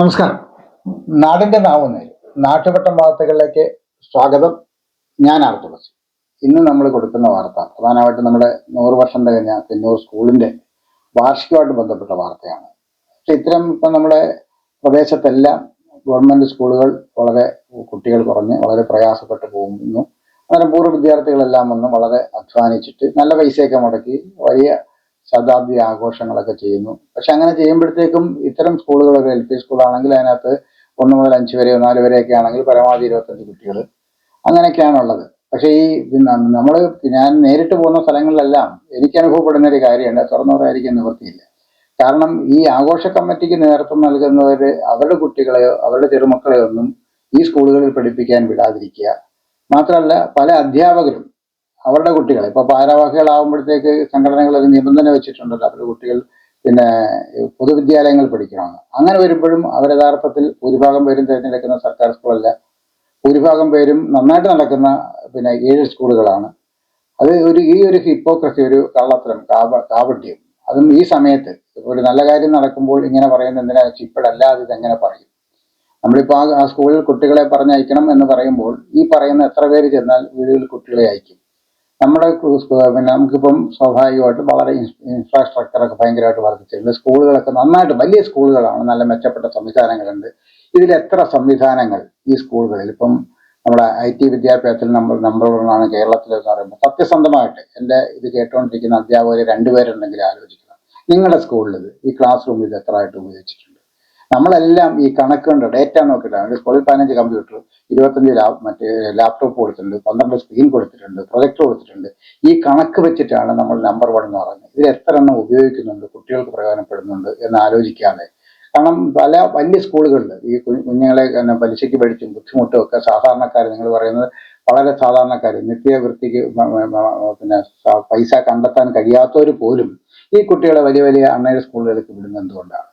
നമസ്കാരം. നാടിന്റെ നാവുന്നേൽ നാട്ടുവട്ടം വാർത്തകളിലേക്ക് സ്വാഗതം. ഞാൻ ആർ ഇന്ന് നമ്മൾ കൊടുക്കുന്ന വാർത്ത പ്രധാനമായിട്ടും നമ്മുടെ നൂറ് വർഷം തികഞ്ഞ തെന്നൂർ സ്കൂളിന്റെ വാർഷികമായിട്ട് ബന്ധപ്പെട്ട വാർത്തയാണ്. പക്ഷെ ഇത്തരം ഇപ്പം നമ്മുടെ പ്രദേശത്തെല്ലാം ഗവൺമെന്റ് സ്കൂളുകൾ വളരെ കുട്ടികൾ കുറഞ്ഞ് വളരെ പ്രയാസപ്പെട്ട് പോകുന്നു. അങ്ങനെ പൂർവ വിദ്യാർത്ഥികളെല്ലാം വന്ന് വളരെ അധ്വാനിച്ചിട്ട് നല്ല പൈസയൊക്കെ മുടക്കി വലിയ ശതാബ്ദി ആഘോഷങ്ങളൊക്കെ ചെയ്യുന്നു. പക്ഷെ അങ്ങനെ ചെയ്യുമ്പോഴത്തേക്കും ഇത്തരം സ്കൂളുകളൊക്കെ എൽ പി സ്കൂളാണെങ്കിൽ അതിനകത്ത് ഒന്ന് മുതൽ അഞ്ച് വരെയോ നാല് വരെയൊക്കെ ആണെങ്കിൽ പരമാവധി ഇരുപത്തഞ്ച് കുട്ടികൾ. അങ്ങനെയൊക്കെയാണുള്ളത്. പക്ഷേ ഈ നമ്മൾ ഞാൻ നേരിട്ട് പോകുന്ന സ്ഥലങ്ങളിലെല്ലാം എനിക്ക് അനുഭവപ്പെടുന്ന ഒരു കാര്യമുണ്ട്. തുറന്നു പറയാതിരിക്കാൻ നിവൃത്തിയില്ല. കാരണം ഈ ആഘോഷ കമ്മിറ്റിക്ക് നേതൃത്വം നൽകുന്നവർ അവരുടെ കുട്ടികളെയോ അവരുടെ ചെറുമക്കളെയോ ഒന്നും ഈ സ്കൂളുകളിൽ പഠിപ്പിക്കാൻ വിടാതിരിക്കുക. മാത്രമല്ല പല അധ്യാപകരും അവരുടെ കുട്ടികളെ ഇപ്പൊ ഭാരവാഹികളാവുമ്പോഴത്തേക്ക് സംഘടനകൾ ഒരു നിബന്ധന വെച്ചിട്ടുണ്ടല്ലോ. അവരുടെ കുട്ടികൾ പിന്നെ പൊതുവിദ്യാലയങ്ങൾ പഠിക്കണമെന്ന്. അങ്ങനെ വരുമ്പോഴും അവർ യഥാർത്ഥത്തിൽ ഭൂരിഭാഗം പേരും തിരഞ്ഞെടുക്കുന്ന സർക്കാർ സ്കൂളല്ല. ഭൂരിഭാഗം പേരും നന്നായിട്ട് നടക്കുന്ന പിന്നെ ഏഴ് സ്കൂളുകളാണ്. അത് ഒരു ഈ ഒരു ഹിപ്പോക്രസി ഒരു കള്ളത്തരം കാപ കാപട്യം. അതും ഈ സമയത്ത് ഒരു നല്ല കാര്യം നടക്കുമ്പോൾ ഇങ്ങനെ പറയുന്നത് എന്തിനാ വെച്ചാൽ ഇപ്പോഴല്ലാതെ ഇതെങ്ങനെ പറയും? നമ്മളിപ്പോൾ ആ സ്കൂളിൽ കുട്ടികളെ പറഞ്ഞയക്കണം എന്ന് പറയുമ്പോൾ ഈ പറയുന്ന എത്ര പേര് ചെന്നാൽ വീടുകളിൽ കുട്ടികളെ അയക്കും? നമ്മുടെ പിന്നെ നമുക്കിപ്പം സ്വാഭാവികമായിട്ട് വളരെ ഇൻഫ്രാസ്ട്രക്ചറൊക്കെ ഭയങ്കരമായിട്ട് വർദ്ധിച്ചിട്ടുണ്ട്. സ്കൂളുകളൊക്കെ നന്നായിട്ട് വലിയ സ്കൂളുകളാണ് നല്ല മെച്ചപ്പെട്ട സംവിധാനങ്ങളുണ്ട്. ഇതിൽ എത്ര സംവിധാനങ്ങൾ ഈ സ്കൂളുകളിൽ? ഇപ്പം നമ്മുടെ ഐ ടി വിദ്യാഭ്യാസത്തിൽ നമ്മൾ നമ്പർ വണ്ണാണ് കേരളത്തിൽ എന്ന് പറയുമ്പോൾ സത്യസന്ധമായിട്ട് എന്റെ ഇത് കേട്ടുകൊണ്ടിരിക്കുന്ന അധ്യാപകർ രണ്ടുപേരുണ്ടെങ്കിൽ ആലോചിക്കണം നിങ്ങളുടെ സ്കൂളിൽ ഈ ക്ലാസ് റൂമിൽ ഇത് എത്ര ആയിട്ട് ഉപയോഗിച്ചിട്ടുണ്ട്? നമ്മളെല്ലാം ഈ കണക്കുണ്ട് ഡേറ്റ നോക്കിയിട്ടാണ്. സ്കൂളിൽ പതിനഞ്ച് കമ്പ്യൂട്ടർ ഇരുപത്തഞ്ച് ലാപ് മറ്റേ ലാപ്ടോപ്പ് കൊടുത്തിട്ടുണ്ട് പന്ത്രണ്ട് സ്ക്രീൻ കൊടുത്തിട്ടുണ്ട് പ്രൊജക്ടർ കൊടുത്തിട്ടുണ്ട്. ഈ കണക്ക് വെച്ചിട്ടാണ് നമ്മൾ നമ്പർ വൺ എന്ന് പറയുന്നത്. ഇതിൽ എത്ര എണ്ണം ഉപയോഗിക്കുന്നുണ്ട് കുട്ടികൾക്ക് പ്രയോജനപ്പെടുന്നുണ്ട് എന്ന് ആലോചിക്കാതെ. കാരണം പല വലിയ സ്കൂളുകളിൽ ഈ കുഞ്ഞുങ്ങളെ പലിശയ്ക്ക് പഠിച്ചും ബുദ്ധിമുട്ടും ഒക്കെ സാധാരണക്കാർ നിങ്ങൾ പറയുന്നത് വളരെ സാധാരണക്കാർ നിത്യവൃത്തിക്ക് പിന്നെ പൈസ കണ്ടെത്താൻ കഴിയാത്തവർ പോലും ഈ കുട്ടികളെ വലിയ വലിയ അണ്ണയുടെ സ്കൂളുകളിലേക്ക് വിടുന്നത് എന്തുകൊണ്ടാണ്?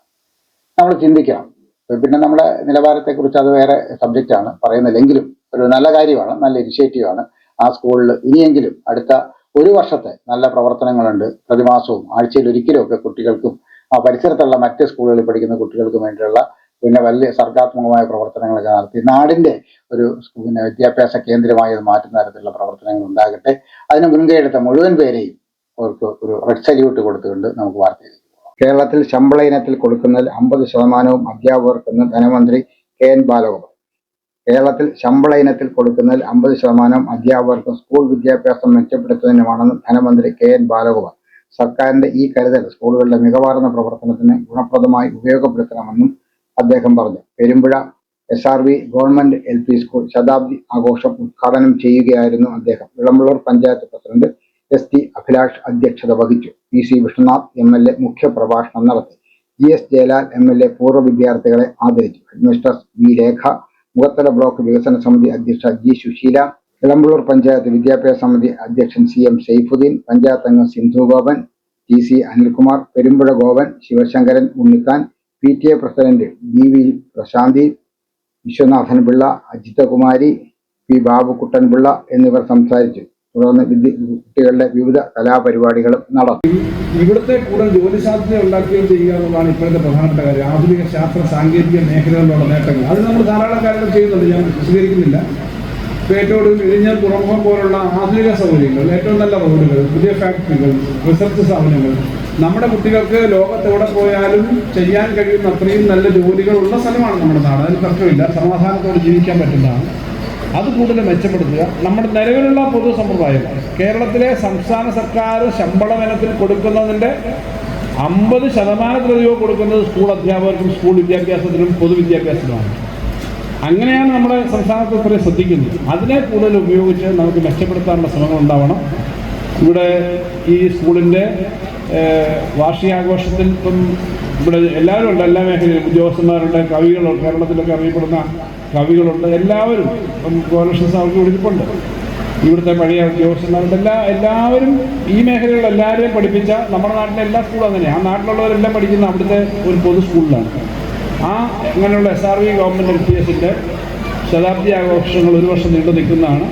നമ്മൾ ചിന്തിക്കണം. പിന്നെ നമ്മുടെ നിലവാരത്തെക്കുറിച്ച് അത് വേറെ സബ്ജക്റ്റാണ് പറയുന്നില്ലെങ്കിലും ഒരു നല്ല കാര്യമാണ് നല്ല ഇനിഷ്യേറ്റീവാണ് ആ സ്കൂളിൽ ഇനിയെങ്കിലും അടുത്ത ഒരു വർഷത്തെ നല്ല പ്രവർത്തനങ്ങളുണ്ട്. പ്രതിമാസവും ആഴ്ചയിൽ ഒരിക്കലും ഒക്കെ കുട്ടികൾക്കും ആ പരിസരത്തുള്ള മറ്റ് സ്കൂളുകളിൽ പഠിക്കുന്ന കുട്ടികൾക്കും വേണ്ടിയുള്ള പിന്നെ വലിയ സർഗാത്മകമായ പ്രവർത്തനങ്ങളൊക്കെ നടത്തി. നാടിന്റെ ഒരു പിന്നെ വിദ്യാഭ്യാസ കേന്ദ്രമായി അത് മാറ്റുന്ന തരത്തിലുള്ള പ്രവർത്തനങ്ങൾ ഉണ്ടാകട്ടെ. അതിന് മുൻകൈ എടുത്ത മുഴുവൻ പേരെയും അവർക്ക് ഒരു റെഡ് സല്യൂട്ട് കൊടുത്തുകൊണ്ട് നമുക്ക് വാർത്തയിലേക്ക് കേരളത്തിൽ ശമ്പള ഇനത്തിൽ കൊടുക്കുന്നതിൽ അമ്പത് ശതമാനവും അധ്യാപകർക്കെന്ന് ധനമന്ത്രി കെ എൻ ബാലഗോപാൽ. കേരളത്തിൽ ശമ്പള ഇനത്തിൽ കൊടുക്കുന്നതിൽ അമ്പത് ശതമാനം അധ്യാപകർക്കും സ്കൂൾ വിദ്യാഭ്യാസം മെച്ചപ്പെടുത്തുന്നതിനുമാണെന്ന് ധനമന്ത്രി കെ എൻ ബാലഗോപാൽ. സർക്കാരിന്റെ ഈ കരുതൽ സ്കൂളുകളുടെ മികവാർന്ന പ്രവർത്തനത്തിന് ഗുണപ്രദമായി ഉപയോഗപ്പെടുത്തണമെന്നും അദ്ദേഹം പറഞ്ഞു. Perumpuzha S R V government L P school ശതാബ്ദി ആഘോഷം ഉദ്ഘാടനം ചെയ്യുകയായിരുന്നു അദ്ദേഹം. Vilampalloor panchayat president S T Abhilash അധ്യക്ഷത വഹിച്ചു. P C Vishnunath M L A മുഖ്യ പ്രഭാഷണം നടത്തി. G S Jayalal M L A പൂർവ വിദ്യാർത്ഥികളെ ആദരിച്ചു. Headmistress V Rekha Mukhathala block വികസന സമിതി അധ്യക്ഷ ജി സുശീല ഇളമ്പള്ളൂർ പഞ്ചായത്ത് വിദ്യാഭ്യാസ സമിതി അധ്യക്ഷൻ സി എം സൈഫുദ്ദീൻ പഞ്ചായത്ത് അംഗം Sindhu Gopan T C Anilkumar Perumpuzha Gopan Sivasankaran Unnithan P T A president D V Prasanthi Viswanathan Pillai Ajithakumari P Babukuttanpillai എന്നിവർ സംസാരിച്ചു. തുടർന്ന് കുട്ടികളുടെ വിവിധ കലാപരിപാടികളും നടന്നു ഇവിടുത്തെ കൂടുതൽ ജോലി സാധ്യത ഉണ്ടാക്കുകയും ചെയ്യുക എന്നുള്ളതാണ് ഇപ്പോഴത്തെ പ്രധാനപ്പെട്ട കാര്യം. ആധുനിക ശാസ്ത്ര സാങ്കേതിക മേഖലകളിലുള്ള നേട്ടങ്ങൾ. അത് നമ്മൾ ധാരാളം കാര്യങ്ങൾ ചെയ്യുന്നുണ്ട്. ഞാൻ വിശദീകരിക്കുന്നില്ല. പേട്ടോട് ഒടുവിൽ തുറമുഖം പോലുള്ള ആധുനിക സൗകര്യങ്ങൾ ഏറ്റവും നല്ല റോഡുകൾ പുതിയ ഫാക്ടറികൾ റിസർച്ച് സ്ഥാപനങ്ങൾ. നമ്മുടെ കുട്ടികൾക്ക് ലോകത്ത് എവിടെ പോയാലും ചെയ്യാൻ കഴിയുന്ന അത്രയും നല്ല ജോലികളുള്ള സ്ഥലമാണ് നമ്മുടെ നാട്. അതിന് തർക്കമില്ല സമാധാനത്തോടെ ജീവിക്കാൻ പറ്റുന്നതാണ്. അത് കൂടുതൽ മെച്ചപ്പെടുത്തുക. നമ്മുടെ നിലവിലുള്ള പൊതു സമ്പ്രദായം കേരളത്തിലെ സംസ്ഥാന സർക്കാർ ശമ്പള ഇനത്തിൽ കൊടുക്കുന്നതിന്റെ അമ്പത് ശതമാനത്തിലധികം കൊടുക്കുന്നത് സ്കൂൾ അധ്യാപകർക്കും സ്കൂൾ വിദ്യാഭ്യാസത്തിനും പൊതുവിദ്യാഭ്യാസത്തിനുമാണ് അങ്ങനെയാണ് നമ്മുടെ സംസ്ഥാനത്ത് ഇത്രയും ശ്രദ്ധിക്കുന്നത്. അതിനെ കൂടുതൽ ഉപയോഗിച്ച് നമുക്ക് മെച്ചപ്പെടുത്താനുള്ള ശ്രമങ്ങൾ ഉണ്ടാവണം. ഇവിടെ ഈ സ്കൂളിന്റെ വാർഷികാഘോഷത്തിൽ ഇപ്പം ഇവിടെ എല്ലാവരും ഉണ്ട്. എല്ലാ മേഖലയിലും ഉദ്യോഗസ്ഥന്മാരുണ്ട് കവികളുണ്ട്. കേരളത്തിലൊക്കെ അറിയപ്പെടുന്ന കവികളുണ്ട്. എല്ലാവരും ഇപ്പം ഗോലകൃഷ്ണ സാഹചര്യം വിളിച്ചിട്ടുണ്ട് ഇവിടുത്തെ പഴയ ഉദ്യോഗസ്ഥന്മാരുണ്ട്. എല്ലാ എല്ലാവരും ഈ മേഖലകളിൽ എല്ലാവരെയും പഠിപ്പിച്ച നമ്മുടെ നാട്ടിലെ എല്ലാ സ്കൂളും അങ്ങനെ ആ നാട്ടിലുള്ളവരെല്ലാം പഠിക്കുന്ന അവിടുത്തെ ഒരു പൊതു സ്കൂളിലാണ്. ആ അങ്ങനെയുള്ള S R V government L P എസിന്റെ ശതാബ്ദി ആഘോഷങ്ങൾ ഒരു വർഷം നീണ്ടു നിൽക്കുന്നതാണ്.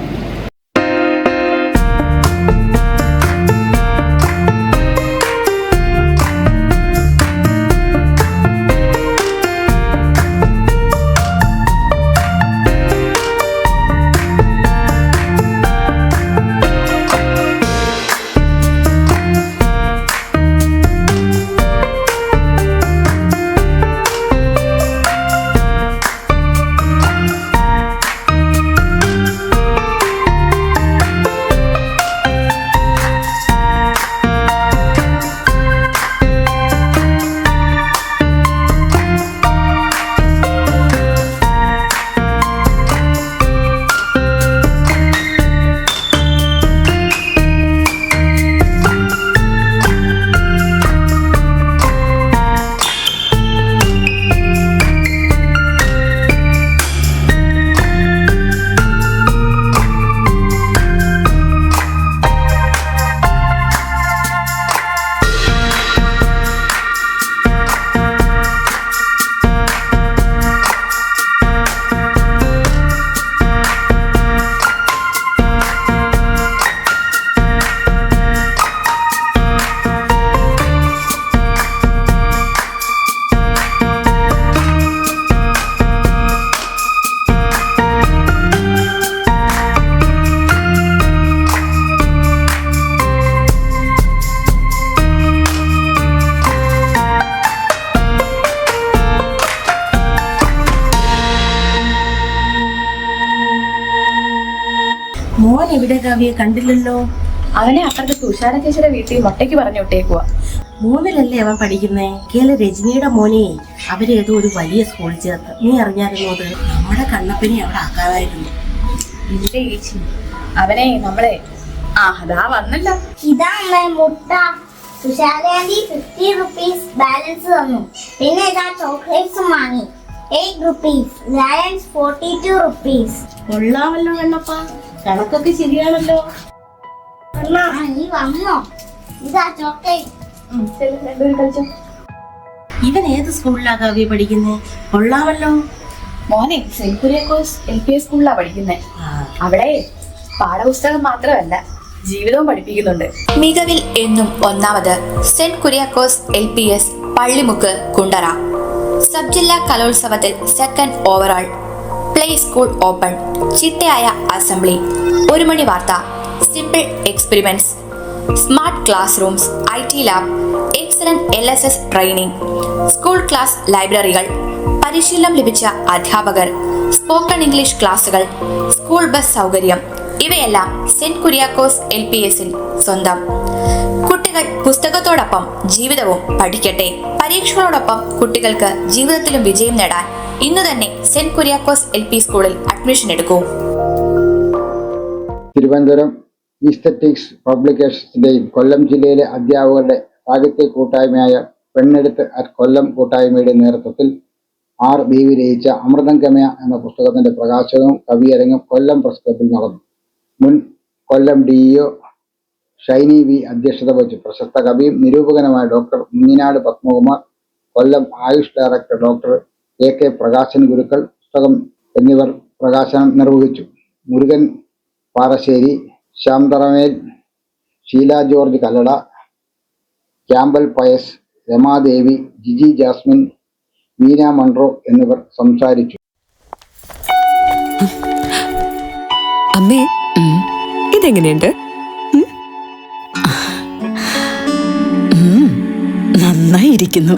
എവിടെ കാവ്യെ കണ്ടില്ലല്ലോ? അവനെ അപ്പുറത്തെ തുഷാര ചേച്ചിയുടെ വീട്ടിൽ മുട്ടയ്ക്ക് പറഞ്ഞു വിട്ടേക്കുക മൂന്നിലല്ലേ അവൻ പഠിക്കുന്നേ? കേല രജനിയുടെ മോനെ അവരേതോ ഒരു വലിയ സ്കൂളിൽ ചേർത്ത്. നീ അറിഞ്ഞായിരുന്നു അത്? നമ്മുടെ കണ്ണപ്പനെ അവിടെ ആക്കാതായിരുന്നു. ഇല്ല ചേച്ചി? അവനെ നമ്മളെ ആ അതാ വന്നല്ല. ഇതാ മുട്ട. തുഷാരാന്റി ഫിഫ്റ്റി റുപ്പീസ് ബാലൻസ് തന്നു. പിന്നെ ഇതാ ചോക്ലേറ്റ്സും വാങ്ങി. Eight rupees balance forty two rupees കൊള്ളാമല്ലോ കണ്ണപ്പ. കണക്കൊക്കെ ശരിയാണല്ലോ. നീ വന്നോ. ഇതാ ഇവൻ ഏത് സ്കൂളിലാ കാവ്യ പഠിക്കുന്നത് കൊള്ളാമല്ലോ. മോനെ സെന്റ് കുര്യാക്കോസ് എൽ പി എസ് സ്കൂളിലാ പഠിക്കുന്നേ. അവിടെ പാഠപുസ്തകം മാത്രമല്ല ജീവിതവും പഠിപ്പിക്കുന്നുണ്ട്. മികവിൽ എന്നും ഒന്നാമത് saint Kuriakose L P S Pallimukku Kundara. Sub ജില്ലാ കലോത്സവത്തിൽ second overall play school open ചിട്ടയായ അസംബ്ലി ഒരു മണി വാർത്ത. Simple experiments smart class rooms I T lab excellent L S S training school class ലൈബ്രറികൾ പരിശീലനം ലഭിച്ച അധ്യാപകർ. സ്പോക്കൺ ഇംഗ്ലീഷ് ക്ലാസുകൾ സ്കൂൾ ബസ് സൗകര്യം. ഇവയെല്ലാം സെന്റ് കുര്യാക്കോസ് എൽ പി എസിൽ സ്വന്തം. കുട്ടികൾ പുസ്തകത്തോടൊപ്പം ജീവിതവും പഠിക്കട്ടെ. പരീക്ഷകളോടൊപ്പം കുട്ടികൾക്ക് ജീവിതത്തിലും വിജയം നേടാൻ ഇന്ന് തന്നെ സെന്റ് കുര്യാക്കോസ് എൽ പി സ്കൂളിൽ അഡ്മിഷൻ എടുക്കൂ. തിരുവനന്തപുരം ഈസ്തറ്റിക്സ് പബ്ലിക്കേഷൻസിന്റെയും കൊല്ലം ജില്ലയിലെ അധ്യാപകരുടെ സാഹിത്യ കൂട്ടായ്മയായ പെണ്ണെടുത്ത് അറ്റ് കൊല്ലം കൂട്ടായ്മയുടെ നേതൃത്വത്തിൽ ആർ ബി രചിച്ച അമൃതം ഗമയ എന്ന പുസ്തകത്തിന്റെ പ്രകാശനവും കവിയരങ്ങും കൊല്ലം പ്രസ് ക്ലബിൽ നടന്നു. മുൻ കൊല്ലം ഡിഇഒ ഷൈനി വി അധ്യക്ഷത വഹിച്ചു പ്രശസ്ത കവിയും നിരൂപകനുമായ doctor Munginad Padmakumar Kollam AYUSH director doctor A K Prakasan Gurukkal പുസ്തകം എന്നിവർ പ്രകാശനം നിർവഹിച്ചു. മുരുകൻ പാറശ്ശേരി ശ്യാംതറമേൽ ഷീല ജോർജ് കല്ലട ക്യാമ്പൽ പയസ് രമാദേവി ജിജി ജാസ്മിൻ മീന മൺട്രോ എന്നിവർ സംസാരിച്ചു. അമ്മേ ഇതെങ്ങനെയുണ്ട്? നന്നായിരിക്കുന്നു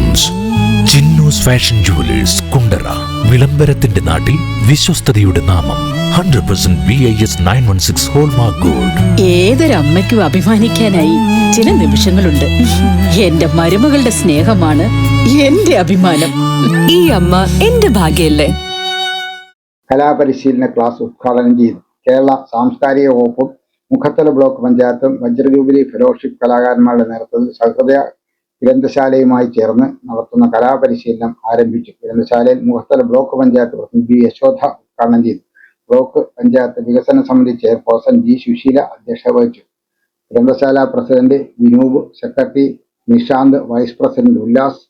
Fashion jewellers Kundara വിളംബരത്തിന്റെ നാട്ടിൽ വിശ്വസ്തയുടെ നാമം. Hundred percent B I S nine one six hallmark gold ഏതൊരമ്മയ്ക്കും അഭിമാനിക്കാനായി ചില നിമിഷങ്ങളുണ്ട്. എന്റെ മരുമകളുടെ സ്നേഹമാണ് എന്റെ അഭിമാനം. ഈ അമ്മ എന്റെ ഭാഗ്യല്ലേ? കലാപരിശീലന ക്ലാസ് ഉദ്ഘാടനം ചെയ്തു. കേരള സാംസ്കാരിക വകുപ്പും മുഖത്തല ബ്ലോക്ക് പഞ്ചായത്തും വജ്രജൂബിലി ഫെലോഷിപ്പ് കലാകാരന്മാരുടെ നേതൃത്വത്തിൽ സഹൃദയ ഗ്രന്ഥശാലയുമായി ചേർന്ന് നടത്തുന്ന കലാപരിശീലനം ആരംഭിച്ചു. ഗ്രന്ഥശാലയിൽ Mukhathala block panchayat president B Yashodha ഉദ്ഘാടനം ചെയ്തു. ബ്ലോക്ക് പഞ്ചായത്ത് വികസന സമിതി ചെയർപേഴ്സൺ ജി സുശീല അധ്യക്ഷത വഹിച്ചു. ഗ്രന്ഥശാല president Vinoop secretary Nishanth vice president Ullas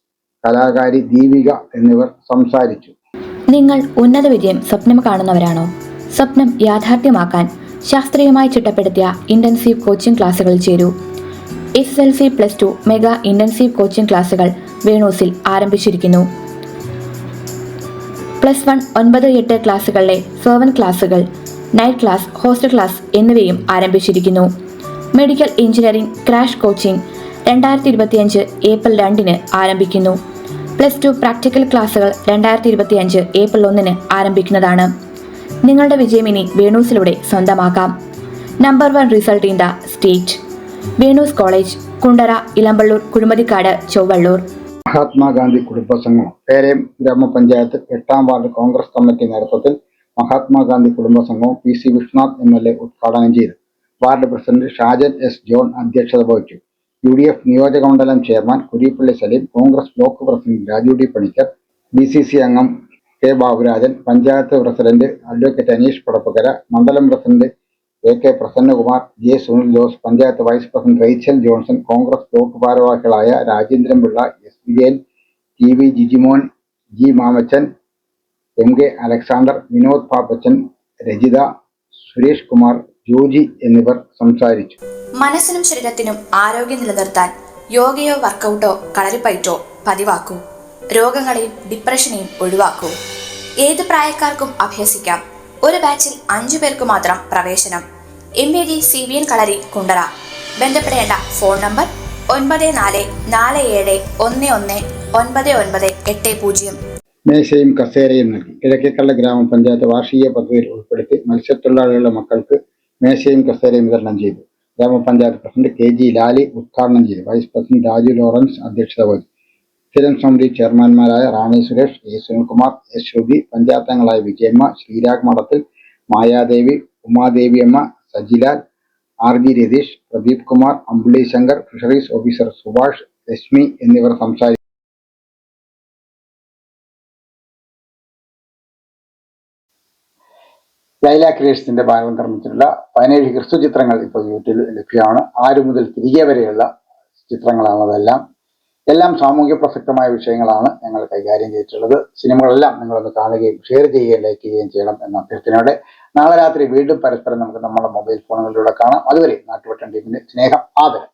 കലാകാരി ദീപിക എന്നിവർ സംസാരിച്ചു. നിങ്ങൾ ഉന്നത വിജയം സ്വപ്നം കാണുന്നവരാണോ? സ്വപ്നം യാഥാർത്ഥ്യമാക്കാൻ ശാസ്ത്രീയമായി ചിട്ടപ്പെടുത്തിയ ഇന്റൻസീവ് കോച്ചിംഗ് ക്ലാസുകളിൽ ചേരൂ. S L C plus two mega intensive coaching ക്ലാസുകൾ വേണൂസിൽ ആരംഭിച്ചിരിക്കുന്നു. പ്ലസ് വൺ ഒൻപത് എട്ട് ക്ലാസ്സുകളിലെ സെവൻ ക്ലാസുകൾ നൈറ്റ് ക്ലാസ് ഹോസ്റ്റൽ ക്ലാസ് എന്നിവയും ആരംഭിച്ചിരിക്കുന്നു. മെഡിക്കൽ എഞ്ചിനീയറിംഗ് ക്രാഷ് കോച്ചിംഗ് രണ്ടായിരത്തി ഇരുപത്തിയഞ്ച് ഏപ്രിൽ രണ്ടിന് ആരംഭിക്കുന്നു. പ്ലസ് ടു പ്രാക്ടിക്കൽ ക്ലാസുകൾ രണ്ടായിരത്തി ഇരുപത്തിയഞ്ച് ഏപ്രിൽ ഒന്നിന് ആരംഭിക്കുന്നതാണ്. നിങ്ങളുടെ വിജയം ഇനി വേണൂസിലൂടെ സ്വന്തമാക്കാം. Number one result in the state. Venus college Kundara Ilampalloor Kuzhumathikkadu Chowallur. Mahatma Gandhi കുടുംബസംഘം Perayam ഗ്രാമപഞ്ചായത്ത് എട്ടാം വാർഡ് കോൺഗ്രസ് കമ്മിറ്റി നേതൃത്വത്തിൽ Mahatma Gandhi കുടുംബസംഘവും P C Vishwanath M L A ഉദ്ഘാടനം ചെയ്തു. Ward president Shajan S John അധ്യക്ഷത വഹിച്ചു. യു ഡി എഫ് നിയോജക മണ്ഡലം chairman Kurippally Saleem Congress block president Raju D Panicker B C C അംഗം K Baburajan panchayat president advocate Aneesh Padappukara മണ്ഡലം president A K Prasannakumar J Sunil Jose panchayat vice president Rachel Johnson Congress block ഭാരവാഹികളായ Rajendran Pillai S Vijayan T V Jijimon G Mamachan M K Alexander Vinod Pappachan Rajitha Suresh Kumar Joji എന്നിവർ സംസാരിച്ചു. മനസ്സിനും ശരീരത്തിനും ആരോഗ്യം നിലനിർത്താൻ യോഗയോ വർക്കൗട്ടോ കളരിപ്പയറ്റോ പതിവാക്കൂ. രോഗങ്ങളെയും ഡിപ്രഷനെയും ഒഴിവാക്കൂ. ഏത് പ്രായക്കാർക്കും അഭ്യസിക്കാം. ഒരു ബാച്ചിൽ അഞ്ചു പേർക്ക് മാത്രം പ്രവേശനം. M A D C V N Kalari Kundara. ബന്ധപ്പെടേണ്ട ഫോൺ നമ്പർ ഒൻപത് നാല് നാല് ഏഴ് ഒന്ന് ഒന്ന് ഒൻപത് ഒൻപത് എട്ട് പൂജ്യം. മേശയും കസേരയും നൽകി. കിഴക്കേക്കള്ള ഗ്രാമപഞ്ചായത്ത് വാർഷിക പദ്ധതിയിൽ ഉൾപ്പെടുത്തി മത്സ്യത്തൊഴിലാളികളുടെ മക്കൾക്ക് മേശയും കസേരയും വിതരണം ചെയ്തു. ഗ്രാമപഞ്ചായത്ത് പ്രസിഡന്റ് കെ ജി ലാലി ഉദ്ഘാടനം ചെയ്തു. വൈസ് പ്രസിഡന്റ് രാജു ലോറൻസ് അധ്യക്ഷത വഹിച്ചു. സ്ഥിരം സമിതി ചെയർമാൻമാരായ Rani Suresh A. Sunilkumar S. Sruthi പഞ്ചാത്തങ്ങളായ Vijayamma Sreerag Madathil Mayadevi Umadeviyamma Sajilal R. G. Ratheesh Pradeep Kumar Ambulli Shankar fisheries officer Subhash Reshmi എന്നിവർ സംസാരിച്ചു ലൈല ക്രിയേഷൻസിന്റെ ഭാഗം നിർമ്മിച്ചിട്ടുള്ള പതിനേഴ് ഹ്രസ്വ ചിത്രങ്ങൾ ഇപ്പോൾ യൂട്യൂബിൽ ലഭ്യമാണ്. ആറ് മുതൽ തിരികെ വരെയുള്ള ചിത്രങ്ങളാണ് അതെല്ലാം എല്ലാം സാമൂഹ്യ പ്രസക്തമായ വിഷയങ്ങളാണ് ഞങ്ങൾ കൈകാര്യം ചെയ്തിട്ടുള്ളത്. സിനിമകളെല്ലാം നിങ്ങളൊന്ന് കാണുകയും ഷെയർ ചെയ്യുകയും ലൈക്ക് ചെയ്യുകയും ചെയ്യണം എന്ന അഭ്യർത്ഥനയോടെ നാളെ രാത്രി വീണ്ടും പരസ്പരം നമുക്ക് നമ്മുടെ മൊബൈൽ ഫോണുകളിലൂടെ കാണാം. അതുവരെ നാട്ടുവട്ടം ടീമിന്റെ സ്നേഹം ആദരം.